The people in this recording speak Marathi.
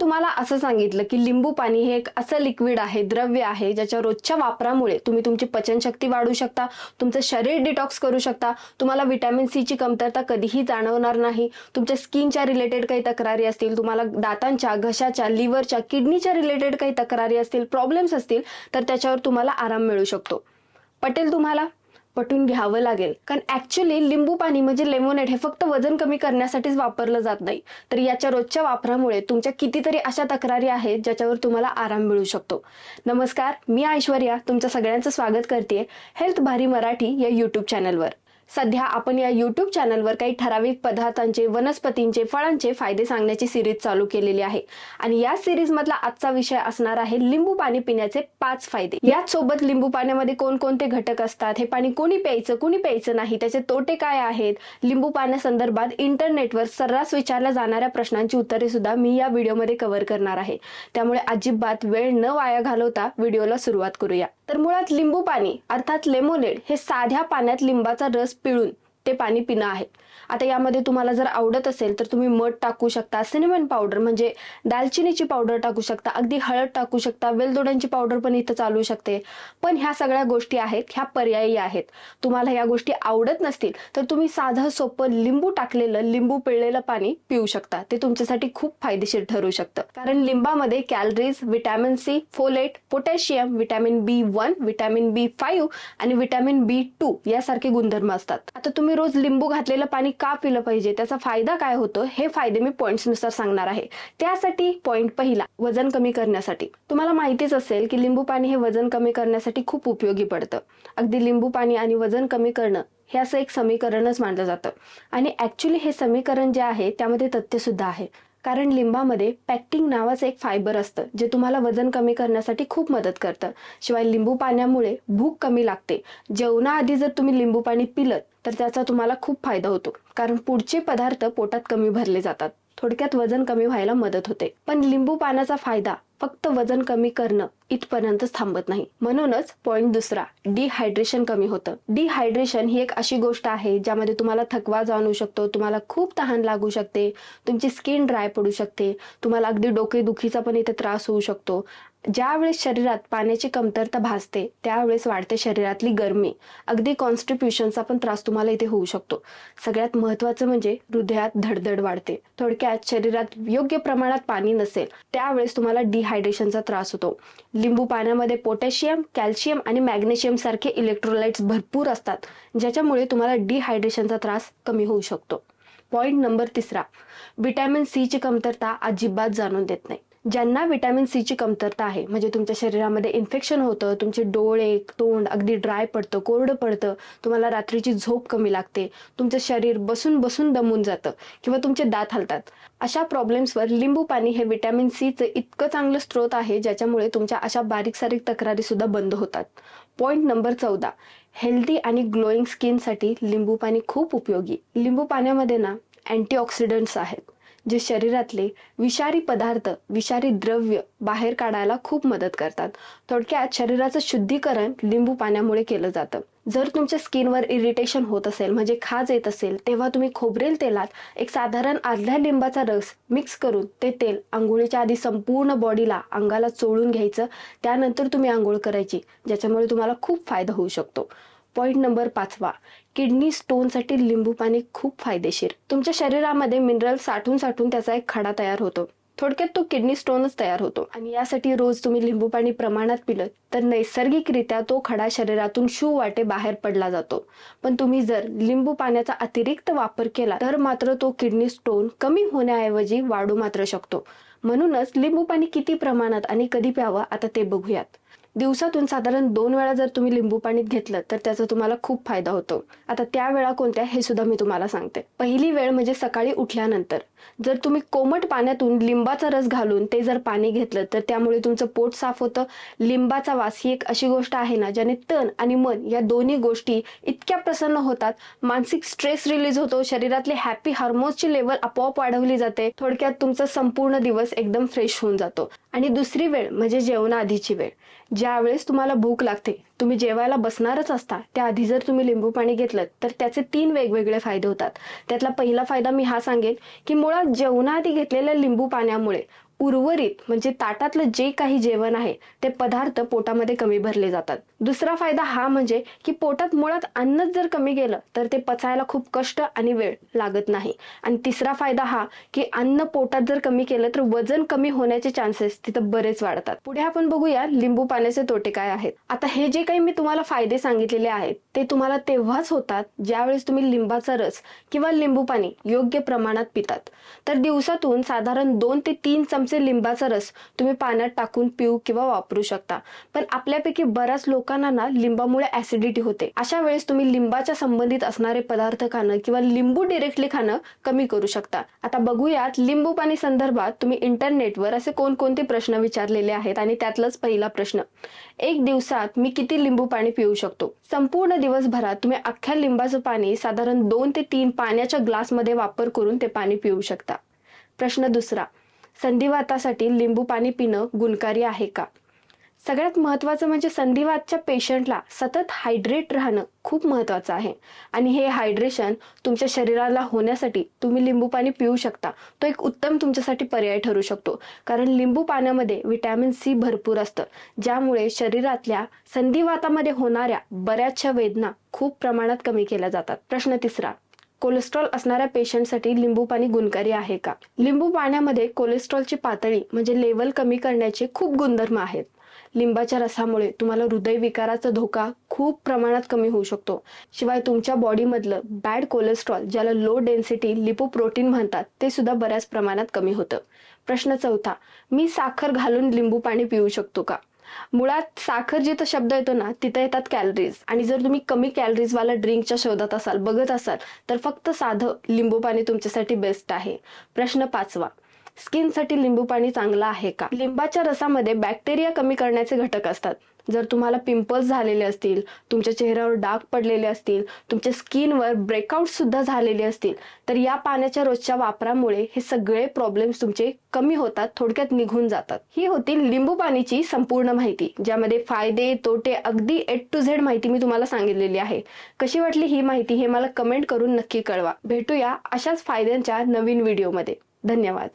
तुम्हाला असं सांगितलं की लिंबू पाणी हे एक असं लिक्विड आहे द्रव्य आहे ज्याच्या रोजच्या वापरामुळे तुम्ही तुमची पचनशक्ती वाढू शकता तुमचं शरीर डिटॉक्स करू शकता तुम्हाला विटॅमिन सीची कमतरता कधीही जाणवणार नाही तुमच्या स्किनच्या रिलेटेड काही तक्रारी असतील तुम्हाला दातांच्या घशाच्या लिव्हरच्या किडनीच्या रिलेटेड काही तक्रारी असतील प्रॉब्लेम्स असतील तर त्याच्यावर तुम्हाला आराम मिळू शकतो. पटेल तुम्हाला? पटून घ्यावं लागेल. कारण ऍक्च्युली लिंबू पाणी म्हणजे लेमोनेट हे फक्त वजन कमी करण्यासाठीच वापरलं जात नाही. तर याच्या रोजच्या वापरामुळे तुमच्या कितीतरी अशा तक्रारी आहेत ज्याच्यावर तुम्हाला आराम मिळू शकतो. नमस्कार मी ऐश्वर्या तुमच्या सगळ्यांचं स्वागत करते हेल्थ भारी मराठी या युट्यूब चॅनलवर सध्या आपण या युट्यूब चॅनलवर काही ठराविक पदार्थांचे वनस्पतींचे फळांचे फायदे सांगण्याची सिरीज चालू केलेली आहे. आणि या सिरीज मधला आजचा विषय असणार आहे लिंबू पाणी पिण्याचे पाच फायदे. याच सोबत लिंबू पाण्यामध्ये कोणकोणते घटक असतात? हे पाणी कोणी प्यायचं कोणी प्यायचं नाही? त्याचे तोटे काय आहेत? लिंबू पाण्यासंदर्भात इंटरनेटवर सर्रास विचारल्या जाणाऱ्या प्रश्नांची उत्तरे सुद्धा मी या व्हिडिओमध्ये कव्हर करणार आहे. त्यामुळे अजिबात वेळ न वाया घालवता व्हिडिओला सुरुवात करूया. तर मुळात लिंबू पाणी अर्थात लेमोनेड हे साध्या पाण्यात लिंबाचा रस पिळून ते पाणी पिणं आहे. आता यामध्ये तुम्हाला जर आवडत असेल तर तुम्ही मध टाकू शकता सिनेमन पावडर म्हणजे दालचिनीची पावडर टाकू शकता अगदी हळद टाकू शकता वेलदोड्यांची पावडर पण इथं चालू शकते. पण ह्या सगळ्या गोष्टी आहेत ह्या पर्यायी आहेत. तुम्हाला या गोष्टी आवडत नसतील तर तुम्ही साधं सोपं लिंबू टाकलेलं लिंबू पिळलेलं पाणी पिऊ शकता. ते तुमच्यासाठी खूप फायदेशीर ठरू शकतं. कारण लिंबामध्ये calories vitamin C folate potassium vitamin B one vitamin B five आणि विटॅमिन बी टू यासारखे गुणधर्म असतात. आता तुम्ही रोज लिंबू घातलेलं पाणी का पिलं पाहिजे? त्याचा फायदा काय होतो? हे फायदे मी पॉईंट्सनुसार सांगणार आहे. त्यासाठी पॉईंट पहिला वजन कमी करण्यासाठी. तुम्हाला माहितीच असेल की लिंबू पाणी हे वजन कमी करण्यासाठी खूप उपयोगी पडतं. अगदी लिंबू पाणी आणि वजन कमी करणं हे असं एक समीकरणच मानलं जातं. आणि ऍक्च्युली हे समीकरण जे आहे त्यामध्ये तथ्य सुद्धा आहे. कारण लिंबामध्ये पॅक्टिंग नावाचं एक फायबर असतं जे तुम्हाला वजन कमी करण्यासाठी खूप मदत करतं. शिवाय लिंबू पाण्यामुळे भूक कमी लागते. जेवणाआधी जर तुम्ही लिंबू पाणी पिलं तर त्याचा तुम्हाला खूप फायदा होतो. कारण पुढचे पदार्थ पोटात कमी भरले जातात. थोडक्यात वजन कमी व्हायला मदत होते. पण लिंबू पाण्याचा फायदा फक्त वजन कमी करणं इथपर्यंतच थांबत नाही. म्हणूनच पॉइंट दुसरा डिहायड्रेशन कमी होतं. डिहायड्रेशन ही एक अशी गोष्ट आहे ज्यामध्ये तुम्हाला थकवा जाणवू शकतो तुम्हाला खूप तहान लागू शकते तुमची स्किन ड्राय पडू शकते तुम्हाला अगदी डोकेदुखीचा पण इथे त्रास होऊ शकतो. ज्यावेळेस शरीरात पाण्याची कमतरता भासते त्यावेळेस वाढते शरीरातली गरमी. अगदी कॉन्स्टिट्युशनचा पण त्रास तुम्हाला इथे होऊ शकतो. सगळ्यात महत्वाचं म्हणजे हृदयात धडधड वाढते. थोडक्यात शरीरात योग्य प्रमाणात पाणी नसेल त्यावेळेस तुम्हाला डिहायड्रेशनचा त्रास होतो. लिंबू पाण्यामध्ये पोटॅशियम कॅल्शियम आणि मॅग्नेशियम सारखे इलेक्ट्रोलाइट्स भरपूर असतात ज्याच्यामुळे तुम्हाला डिहायड्रेशनचा त्रास कमी होऊ शकतो. पॉईंट नंबर तिसरा. विटॅमिन सीची कमतरता अजिबात जाणून देत नाही. ज्यांना विटॅमिन सीची कमतरता आहे म्हणजे तुमच्या शरीरामध्ये इन्फेक्शन होतं तुमचे डोळे तोंड अगदी ड्राय पडतं कोरडं पडतं तुम्हाला रात्रीची झोप कमी लागते तुमचं शरीर बसून बसून दमून जातं किंवा तुमचे दात हलतात. अशा प्रॉब्लेम्सवर लिंबू पाणी हे विटॅमिन सीचं इतकं चांगलं स्रोत आहे ज्याच्यामुळे तुमच्या अशा बारीक सारीक तक्रारी सुद्धा बंद होतात. पॉइंट नंबर चौदा. हेल्दी आणि ग्लोईंग स्किनसाठी लिंबू पाणी खूप उपयोगी. लिंबू पाण्यामध्ये ना अँटीऑक्सिडंट्स आहेत. जे शरीरातले विषारी पदार्थ विषारी द्रव्य बाहेर काढायला खूप मदत करतात. थोडक्यात शरीराचं शुद्धीकरण लिंबू पाण्यामुळे केलं जातं. जर तुमच्या स्किनवर इरिटेशन होत असेल म्हणजे खाज येत असेल तेव्हा तुम्ही खोबरेल तेलात एक साधारण अर्ध्या लिंबाचा रस मिक्स करून ते तेल आंघोळीच्या आधी संपूर्ण बॉडीला अंगाला चोळून घ्यायचं. त्यानंतर तुम्ही आंघोळ करायची ज्याच्यामुळे तुम्हाला खूप फायदा होऊ शकतो. पॉईंट नंबर पाचवा. किडनी स्टोनसाठी लिंबू पाणी खूप फायदेशीर. तुमच्या शरीरामध्ये मिनरल साठून साठून त्याचा एक खडा तयार होतो. थोडक्यात तो किडनी स्टोनच तयार होतो. आणि यासाठी रोज तुम्ही लिंबू पाणी प्रमाणात पिलं तर नैसर्गिकरित्या तो खडा शरीरातून शू वाटे बाहेर पडला जातो. पण तुम्ही जर लिंबू पाण्याचा अतिरिक्त वापर केला तर मात्र तो किडनी स्टोन कमी होण्याऐवजी वाढू मात्र शकतो. म्हणूनच लिंबू पाणी किती प्रमाणात आणि कधी प्यावं आता ते बघूयात. दिवसातून साधारण दोन वेळा जर तुम्ही लिंबू पाणी घेतलं तर त्याचा तुम्हाला खूप फायदा होतो. आता त्या वेळा कोणत्या हे सुद्धा मी तुम्हाला सांगते. पहिली वेळ म्हणजे सकाळी उठल्यानंतर. जर तुम्ही कोमट पाण्यातून लिंबाचा रस घालून ते जर पाणी घेतलं तर त्यामुळे तुमचं पोट साफ होतं. लिंबाचा वास ही एक अशी गोष्ट आहे ना ज्याने तण आणि मन या दोन्ही गोष्टी इतक्या प्रसन्न होतात. मानसिक स्ट्रेस रिलीज होतो शरीरातले हॅपी हार्मोन्सची लेवल आपोआप वाढवली जाते. थोडक्यात तुमचा संपूर्ण दिवस एकदम फ्रेश होऊन जातो. आणि दुसरी वेळ म्हणजे जेवणाआधीची वेळ. ज्या वेळेस तुम्हाला भूक लागते तुम्ही जेवायला बसणारच असता त्याआधी जर तुम्ही लिंबू पाणी घेतलं तर त्याचे तीन वेगवेगळे फायदे होतात. त्यातला पहिला फायदा मी हा सांगेन की मुळात जेवणाआधी घेतलेल्या लिंबू पाण्यामुळे उर्वरित म्हणजे ताटातलं जे काही जेवण आहे ते पदार्थ पोटामध्ये कमी भरले जातात. दुसरा फायदा हा म्हणजे की पोटात मुळात अन्नच जर कमी गेलं तर ते पचायला खूप कष्ट आणि वेळ लागत नाही. आणि तिसरा फायदा हा की अन्न पोटात जर कमी केलं तर वजन कमी होण्याचे चान्सेस तिथं बरेच वाढतात. पुढे आपण बघूया लिंबू पाण्याचे तोटे काय आहेत. आता हे जे काही मी तुम्हाला फायदे सांगितलेले आहेत ते तुम्हाला तेव्हाच होतात ज्यावेळेस तुम्ही लिंबाचा रस किंवा लिंबू पाणी योग्य प्रमाणात पितात. तर दिवसातून साधारण दोन ते तीन चमचे लिंबाचा रस तुम्ही पाण्यात टाकून पिऊ किंवा वापरू शकता. पण आपल्यापैकी बऱ्याच लोकांना ना लिंबामुळे ऍसिडिटी होते. अशा वेळेस तुम्ही लिंबाच्या संबंधित असणारे पदार्थ खाणं किंवा लिंबू डिरेक्टली खाणं कमी करू शकता. आता बघूयात लिंबू पाणी संदर्भात तुम्ही इंटरनेटवर असे कोणकोणते प्रश्न विचारलेले आहेत? आणि त्यातलाच पहिला प्रश्न एक दिवसात मी किती लिंबू पाणी पिऊ शकतो? संपूर्ण दिवसभरात तुम्ही अख्ख्या लिंबाचं पाणी साधारण दोन ते तीन पाण्याच्या ग्लासमध्ये वापर करून ते पाणी पिऊ शकता. प्रश्न दुसरा संधिवातासाठी लिंबू पाणी पिणं गुणकारी आहे का? सगळ्यात महत्त्वाचं म्हणजे संधिवातच्या पेशंटला सतत हायड्रेट राहणं खूप महत्त्वाचं आहे. आणि हे हायड्रेशन तुमच्या शरीराला होण्यासाठी तुम्ही लिंबू पाणी पिऊ शकता. तो एक उत्तम तुमच्यासाठी पर्याय ठरू शकतो. कारण लिंबू पाण्यामध्ये विटॅमिन सी भरपूर असतं. ज्यामुळे शरीरातल्या संधिवातामध्ये होणाऱ्या बऱ्याचशा वेदना खूप प्रमाणात कमी केल्या जातात. प्रश्न तिसरा. कोलेस्ट्रॉल असणाऱ्या पेशंटसाठी लिंबू पाणी गुणकारी आहे का? लिंबू पाण्यामध्ये कोलेस्ट्रॉलची पातळी म्हणजे लेवल कमी करण्याचे खूप गुणधर्म आहेत. लिंबाच्या रसामुळे तुम्हाला हृदयविकाराचा धोका खूप प्रमाणात कमी होऊ शकतो. शिवाय तुमच्या बॉडीमधलं बॅड कोलेस्ट्रॉल ज्याला लो डेन्सिटी लिपोप्रोटीन म्हणतात ते सुद्धा बऱ्याच प्रमाणात कमी होतं. प्रश्न चौथा मी साखर घालून लिंबू पाणी पिऊ शकतो का? मुळात साखर जिथं शब्द येतो ना तिथं येतात कॅलरीज आणि जर तुम्ही कमी कॅलरीजवाला ड्रिंकच्या शोधात असाल बघत असाल तर फक्त साधं लिंबू पाणी तुमच्यासाठी बेस्ट आहे. प्रश्न पाचवा. स्किनसाठी लिंबू पाणी चांगलं आहे का? लिंबाच्या रसामध्ये बॅक्टेरिया कमी करण्याचे घटक असतात. जर तुम्हाला पिंपल्स झालेले असतील तुमच्या चेहऱ्यावर डाग पडलेले असतील तुमच्या स्किनवर ब्रेकआउट सुद्धा झालेले असतील तर या पाण्याच्या रोजच्या वापरामुळे हे सगळे प्रॉब्लेम्स तुमचे कमी होतात थोडक्यात निघून जातात. ही होती लिंबू पाणीची संपूर्ण माहिती ज्यामध्ये फायदे तोटे अगदी एट टू झेड माहिती मी तुम्हाला सांगितलेली आहे. कशी वाटली ही माहिती हे मला कमेंट करून नक्की कळवा. भेटूया अशाच फायद्यांच्या नवीन व्हिडिओमध्ये. धन्यवाद.